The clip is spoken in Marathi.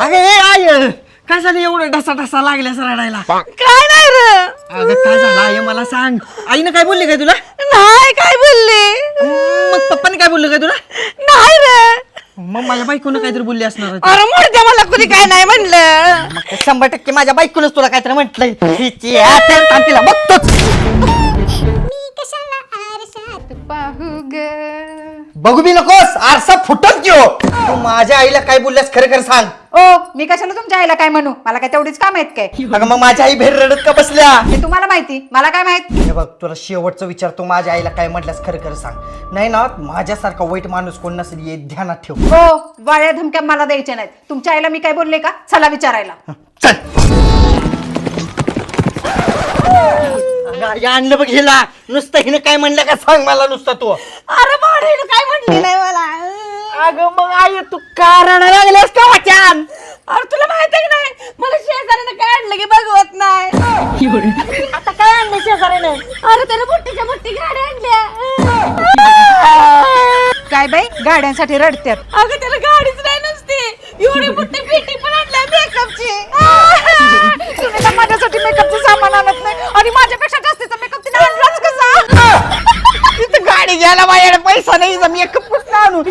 अगं ए आय काय झालं एवढं ढसा ढसा लागल्यास रडायला? काय नाही र. अगं काय झालं आई मला सांग. आईनं काय बोलली काय तुला? नाही काय बोलले? मग पप्पाने काय बोललं काय तुला? नाही रे. मग माझ्या बायकोनं काहीतरी बोलली असणार. अरे मोरद्या मला कुणी काय नाही म्हणलं. मग ते शंभर टक्के माझ्या बायकोनच तुला काहीतरी म्हटलंय. हिची आणि तिला बघतोच. पाहू ग? बघू बी नकोस आरसा फुटत घेऊ तू माझ्या आईला काय बोलल्यास खरं खरं सांग. ओ मी कशाला तुमच्या आईला काय म्हणू? मला काय तेवढीच काम आहेत काय? अगं मग माझ्या आई भेर रडत का बसल्या? हे तुम्हाला माहिती मला काय माहीत? हे बघ तुला शेवटचं विचार तू माझ्या आईला काय म्हटल्यास खरं खरं सांग. नाही ना माझ्यासारखा वाईट माणूस कोण नसेल हे ध्यानात ठेव. हो वाळ्या धमक्या मला द्यायच्या नाहीत. तुमच्या आईला मी काय बोलले का? चला विचारायला. चल. आणलं बघ हिला. नुसतं हिनं काय म्हणलं का सांग मला नुसतं तू. अरे भाडीनं काय म्हणली नाही मला? अगं मग आई तू का रडायला लागल्यास का वाचान? अरे तुला माहिती आहे की नाही? मला शेजाऱ्यानं काय आणलं की बघवत नाही. आता काय आणलं शेजाऱ्याने? अरे त्याला मोठीच्या मोठी गाडी आणल्या. काय बाई? गाड्यांसाठी रडत्यात. अगं त्याला गाडीच घ्यायला माझ्याकडे पैसा नाही मी एक कुठं आणू